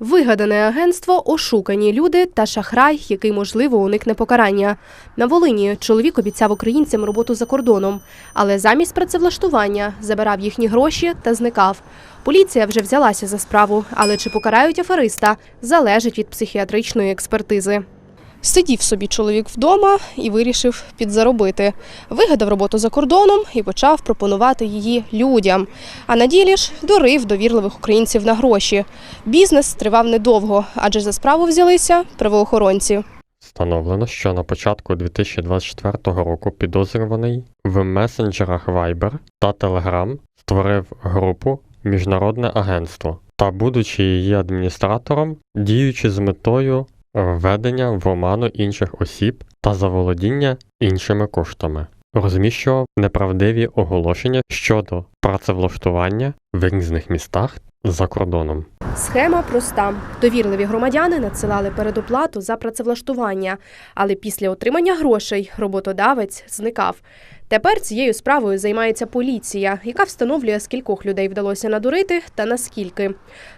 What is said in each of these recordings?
Вигадане агентство, ошукані люди та шахрай, який можливо уникне покарання. На Волині чоловік обіцяв українцям роботу за кордоном, але замість працевлаштування забирав їхні гроші та зникав. Поліція вже взялася за справу, але чи покарають афериста, залежить від психіатричної експертизи. Сидів собі чоловік вдома і вирішив підзаробити. Вигадав роботу за кордоном і почав пропонувати її людям. А на ділі ж дурив довірливих українців на гроші. Бізнес тривав недовго, адже за справу взялися правоохоронці. Встановлено, що на початку 2024 року підозрюваний в месенджерах Viber та Telegram створив групу Міжнародне агентство та, будучи її адміністратором, діючи з метою введення в оману інших осіб та заволодіння іншими коштами, розміщував неправдиві оголошення щодо працевлаштування в різних містах за кордоном. Схема проста: довірливі громадяни надсилали передоплату за працевлаштування, але після отримання грошей роботодавець зникав. Тепер цією справою займається поліція, яка встановлює, скількох людей вдалося надурити та наскільки.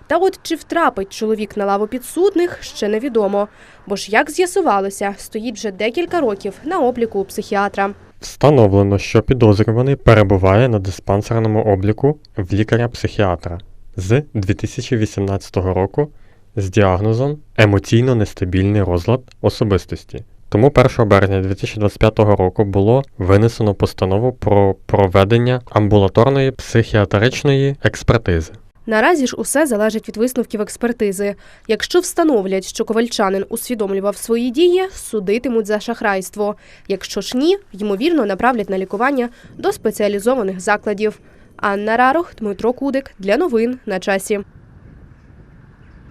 Та от чи втрапить чоловік на лаву підсудних, ще невідомо. Бо ж, як з'ясувалося, стоїть вже декілька років на обліку у психіатра. Встановлено, що підозрюваний перебуває на диспансерному обліку в лікаря-психіатра з 2018 року з діагнозом емоційно нестабільний розлад особистості. Тому 1 березня 2025 року було винесено постанову про проведення амбулаторної психіатричної експертизи. Наразі ж усе залежить від висновків експертизи. Якщо встановлять, що ковальчанин усвідомлював свої дії, судитимуть за шахрайство. Якщо ж ні, ймовірно направлять на лікування до спеціалізованих закладів. Анна Рарох, Дмитро Кудик для новин на часі.